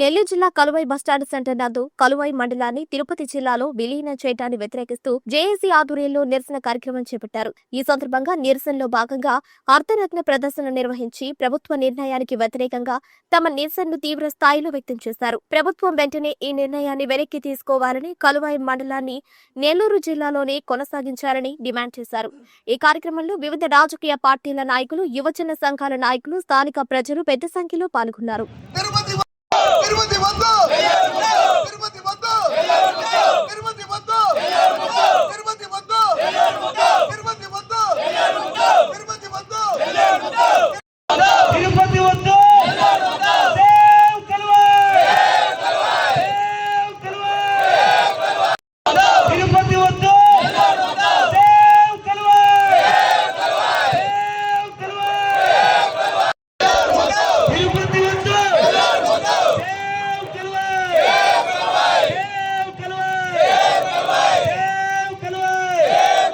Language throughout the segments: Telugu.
నెల్లూరు జిల్లా కలువై బస్టాండ్ సెంటర్ నందు కలువై మండలాన్ని తిరుపతి జిల్లాలో విలీనం చేయడాన్ని వ్యతిరేకిస్తూ జేఏసీ ఆధ్వర్యంలో నిరసన కార్యక్రమం చేపట్టారు. ఈ సందర్భంగా నిరసనలో భాగంగా అర్ధరత్న ప్రదర్శన నిర్వహించి ప్రభుత్వ నిర్ణయానికి వ్యతిరేకంగా తమ నిరసనను తీవ్ర స్థాయిలో వ్యక్తం చేశారు. ప్రభుత్వం వెంటనే ఈ నిర్ణయాన్ని వెనక్కి తీసుకోవాలని కలువై మండలాన్ని నెల్లూరు జిల్లాలోనే కొనసాగించాలని డిమాండ్ చేశారు. ఈ కార్యక్రమంలో వివిధ రాజకీయ పార్టీల నాయకులు యువజన సంఘాల నాయకులు స్థానిక ప్రజలు పెద్ద సంఖ్యలో పాల్గొన్నారు. తిరుపతి వద్దు తిరుపతి వద్దు తిరుపతి వద్దు తిరుపతి వద్దు తిరుపతి వద్దు తిరుపతి వద్దు తిరుపతి వద్దు సేవ్ కల్వాయ్ సేవ్ కల్వాయ్ తిరుపతి వద్దు సేవ్ కల్వాయ్ సేవ్ కల్వాయ్ తిరుపతి వద్దు save Kaluvai save Kaluvai save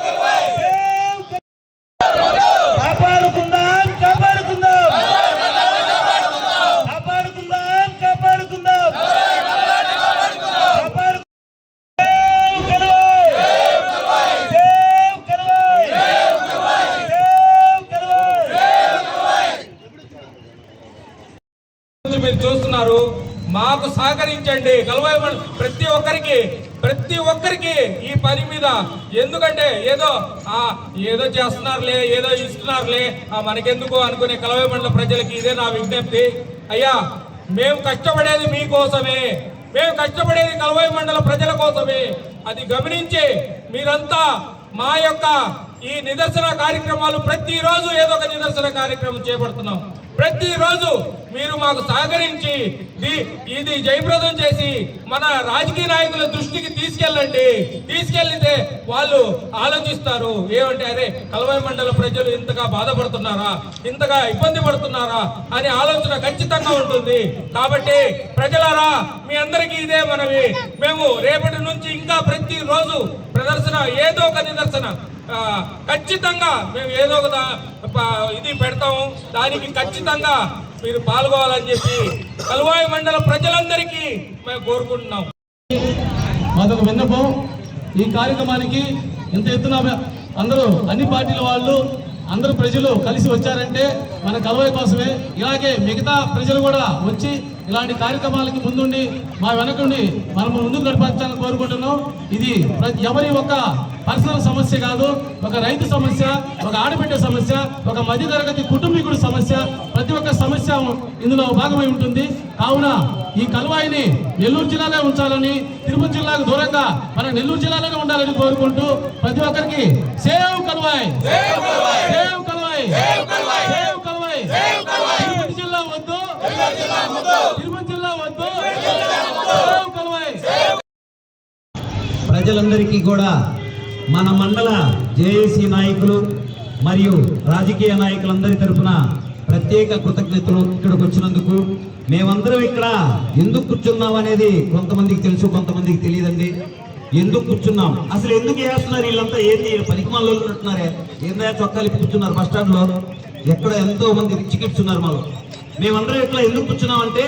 Kaluvai save కాపాడుకుందాం కాపాడుకుందాం కాపాడుకుందాం కాపాడుకుందాం కాపాడు save Kaluvai save Kaluvai save Kaluvai రోజు మీరు చూస్తున్నారు మాకు సహకరించండి. కలవాయి ప్రతి ఒక్కరికి ప్రతి ఒక్కరికి ఈ పని మీద ఎందుకంటే ఏదో ఆ ఏదో చేస్తున్నారులే ఏదో ఇస్తున్నారులే ఆ మనకెందుకు అనుకునే కలవాయి మండల ప్రజలకి ఇదే నా విజ్ఞప్తి. అయ్యా మేము కష్టపడేది మీకోసమే మేము కష్టపడేది కలవాయి మండల ప్రజల కోసమే. అది గమనించి మీరంతా మా యొక్క ఈ నిదర్శన కార్యక్రమాలు ప్రతిరోజు ఏదో ఒక నిదర్శన కార్యక్రమం చేపడుతున్నాం. ప్రతిరోజు మీరు మాకు సహకరించి ఇది- ఇది జయప్రదం చేసి మన రాజకీయ నాయకుల దృష్టికి తీసుకెళ్ళండి. తీసుకెళ్ళితే వాళ్ళు ఆలోచిస్తారు. ఏమంటే అరే కలవై మండల ప్రజలు ఇంతగా బాధపడుతున్నారా? ఇంతగా ఇబ్బంది పడుతున్నారా? అనే ఆలోచన ఖచ్చితంగా ఉంటుంది. కాబట్టి ప్రజలారా మీ అందరికీ ఇదే మనవి. మేము రేపటి నుంచి ఇంకా ప్రతి రోజు ప్రదర్శన ఏదో ఒక నిదర్శన ఖచ్చితంగా మేము ఏదో ఒక ఇది పెడతాము. దానికి ఖచ్చితంగా మీరు పాల్గొవాలని చెప్పి కలువాయి మండల ప్రజలందరికీ మేము కోరుకుంటున్నాం. మాదొక విన్నపం. ఈ కార్యక్రమానికి ఇంత ఎత్తున అందరూ అన్ని పార్టీల వాళ్ళు అందరూ ప్రజలు కలిసి వచ్చారంటే మన కలువాయి కోసమే. ఇలాగే మిగతా ప్రజలు కూడా వచ్చి ఇలాంటి కార్యక్రమాలకి ముందుండి మా వెనకుండి మనం ముందుకు నడిపించాలని కోరుకుంటున్నాం. ఇది ప్ర- ఎవరి ఒక పర్సనల్ సమస్య కాదు ఒక రైతు సమస్య ఒక ఆడబిడ్డ సమస్య ఒక మధ్యతరగతి కుటుంబీకుడి సమస్య ప్రతి ఒక్క సమస్య ఇందులో భాగమై ఉంటుంది. కావున ఈ కలువాయిని నెల్లూరు జిల్లాలో ఉంచాలని తిరుపతి జిల్లాకు దూరంగా మన నెల్లూరు జిల్లాలోనే ఉండాలని కోరుకుంటూ ప్రతి ఒక్కరికి save Kaluvai. Save Kaluvai. Save Kaluvai Tirupati జిల్లా వద్దు తిరుపతి జిల్లా వద్దు సేవ్ కలువాయ్ ప్రజలందరికీ కూడా మన మండల జేఏసీ నాయకులు మరియు రాజకీయ నాయకులందరి తరఫున ప్రత్యేక కృతజ్ఞతలు ఇక్కడికి వచ్చినందుకు. మేమందరం ఇక్కడ ఎందుకు కూర్చున్నాం అనేది కొంతమందికి తెలుసు కొంతమందికి తెలియదండి. ఎందుకు కూర్చున్నాం? అసలు ఎందుకు వేస్తున్నారు వీళ్ళంతా? ఏంది? పనికిమాలలో ఉంటున్నారే ఏందా చొక్కాలు కూర్చున్నారు బస్ స్టాండ్ ఎక్కడ ఎంతో మంది రిచ్ ఉన్నారు మాలో? మేమందరం ఇట్లా ఎందుకు కూర్చున్నామంటే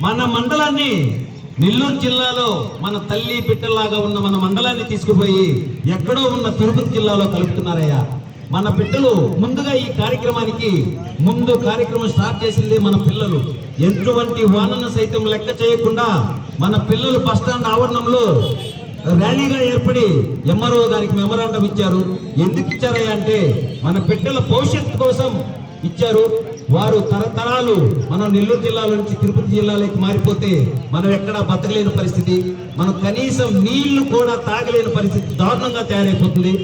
మన మండలాన్ని నెల్లూరు జిల్లాలో మన తల్లి బిడ్డలాగా ఉన్న మన మండలాన్ని తీసుకుపోయి ఎక్కడో ఉన్న తిరుపతి జిల్లాలో కలుపుతున్నారయ్యా. మన బిడ్డలు ముందుగా ఈ కార్యక్రమానికి ముందు కార్యక్రమం స్టార్ట్ చేసిందే మన పిల్లలు. ఎటువంటి వానను సైతం లెక్క చేయకుండా మన పిల్లలు బస్టాండ్ ఆవరణంలో ర్యాలీగా ఏర్పడి ఎంఆర్ఓ గారికి మెమరాండం ఇచ్చారు. ఎందుకు ఇచ్చారయ్యా అంటే మన బిడ్డల భవిష్యత్తు కోసం ఇచ్చారు. వారు తరతరాలు మనం నెల్లూరు జిల్లా నుంచి తిరుపతి జిల్లాలోకి మారిపోతే మనం ఎక్కడా బతకలేని పరిస్థితి. మనం కనీసం నీళ్ళు కూడా తాగలేని పరిస్థితి దారుణంగా తయారైపోతుంది.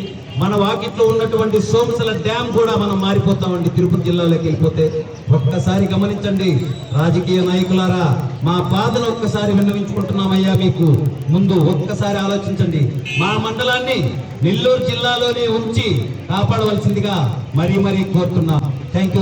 మన వాకిట్లో ఉన్నటువంటి సోమసల డ్యామ్ కూడా మనం మారిపోతామండి తిరుపతి జిల్లాలోకి వెళ్ళిపోతే. ఒక్కసారి గమనించండి రాజకీయ నాయకులారా మా బాధను ఒక్కసారి విన్నవించుకుంటున్నామయ్యా మీకు. ముందు ఒక్కసారి ఆలోచించండి మా మండలాన్ని నెల్లూరు జిల్లాలోనే ఉంచి కాపాడవలసిందిగా మరీ మరీ కోరుతున్నాం. Thank you.